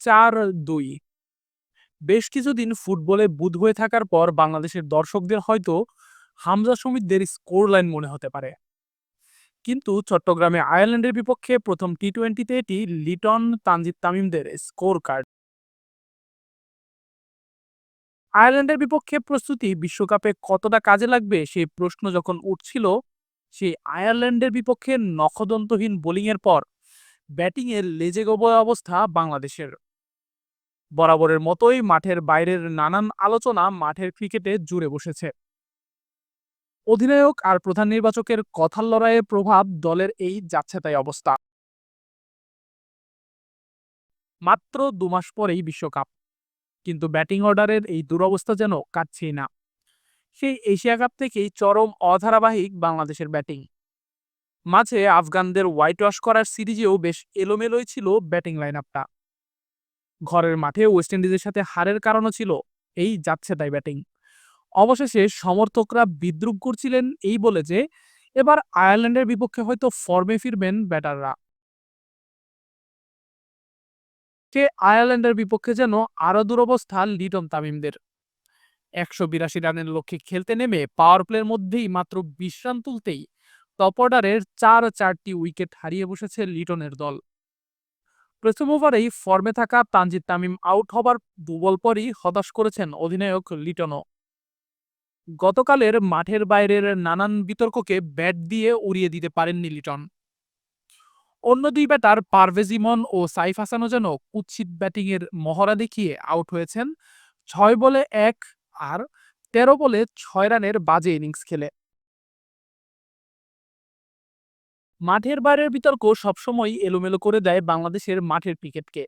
চার দুই। বেশ কিছুদিন ফুটবলে বুধ হয়ে থাকার পর বাংলাদেশের দর্শকদের হয়তো হামজা সমিতদের স্কোর লাইন মনে হতে পারে। কিন্তু চট্টগ্রামে আয়ারল্যান্ডের বিপক্ষে প্রথম টি টোয়েন্টিতে এটি লিটন তানজিদ তামিমদের স্কোর কার্ড আয়ারল্যান্ডের বিপক্ষে প্রস্তুতি বিশ্বকাপে কতটা কাজে লাগবে সেই প্রশ্ন যখন উঠছিল, সেই আয়ারল্যান্ডের বিপক্ষে নখদন্তহীন বোলিংয়ের পর ব্যাটিংয়ের লেজে অবস্থা বাংলাদেশের। বরাবরের মতোই মাঠের বাইরের নানান আলোচনা মাঠের ক্রিকেটে জুড়ে বসেছে। অধিনায়ক আর প্রধান নির্বাচকের কথার লড়াইয়ের প্রভাব দলের এই যাচ্ছে তাই অবস্থা। মাত্র দু মাস পরেই বিশ্বকাপ। কিন্তু ব্যাটিং অর্ডারের এই দুরবস্থা যেন কাটছেই না। সেই এশিয়া কাপ থেকেই চরম অধারাবাহিক বাংলাদেশের ব্যাটিং। মাঝে আফগানদের হোয়াইট ওয়াশ করার সিরিজেও বেশ এলোমেলোই ছিল ব্যাটিং লাইন আপটা ঘরের মাঠে ওয়েস্ট ইন্ডিজের সাথে হারের কারণও ছিল এই যাচ্ছে তাই ব্যাটিং অবশেষে সমর্থকরা বিদ্রুপ করছিলেন এই বলে যে, এবার আয়ারল্যান্ডের বিপক্ষে হয়তো ফর্মে ফিরবেন ব্যাটাররা কে আয়ারল্যান্ডের বিপক্ষে যেন আরও দুরবস্থা লিটন তামিমদের। একশো বিরাশি রানের লক্ষ্যে খেলতে নেমে পাওয়ার প্লের মধ্যেই মাত্র বিশ রান তুলতেই টপ অর্ডারের চার চারটি উইকেট হারিয়ে বসেছে লিটনের দল। প্রথম ওভারেই ফর্মে থাকা তানজিদ তামিম আউট হবার দুবল পরই হতাশ করেছেন অধিনায়ক লিটনও। গতকালের মাঠের বাইরের নানান বিতর্ককে ব্যাট দিয়ে উড়িয়ে দিতে পারেননি লিটন। অন্য দুই ব্যাটার পারভেজ ইমন ও সাইফ হাসানও যেন কুৎসিত ব্যাটিংয়ের মহড়া দেখিয়ে আউট হয়েছেন, ছয় বলে এক আর তেরো বলে ছয় রানের বাজে ইনিংস খেলে। মাঠের বাইরের বিতর্ক সবসময় এলোমেলো করে দেয় বাংলাদেশের মাঠের ক্রিকেটকে।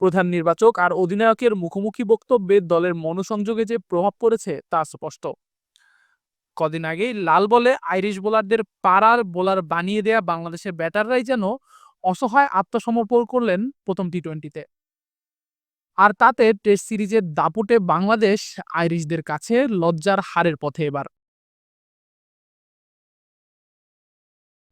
প্রধান নির্বাচক আর অধিনায়কের মুখোমুখি বক্তব্যে দলের মনোসংযোগে যে প্রভাব পড়েছে তা স্পষ্ট। কদিন আগেই লাল বলে আইরিশ বোলারদের পাড়ার বোলার বানিয়ে দেয়া বাংলাদেশের ব্যাটাররাই যেন অসহায় আত্মসমর্পণ করলেন প্রথম টি টোয়েন্টিতে আর তাতে টেস্ট সিরিজের দাপুটে বাংলাদেশ আইরিশদের কাছে লজ্জার হারের পথে এবার।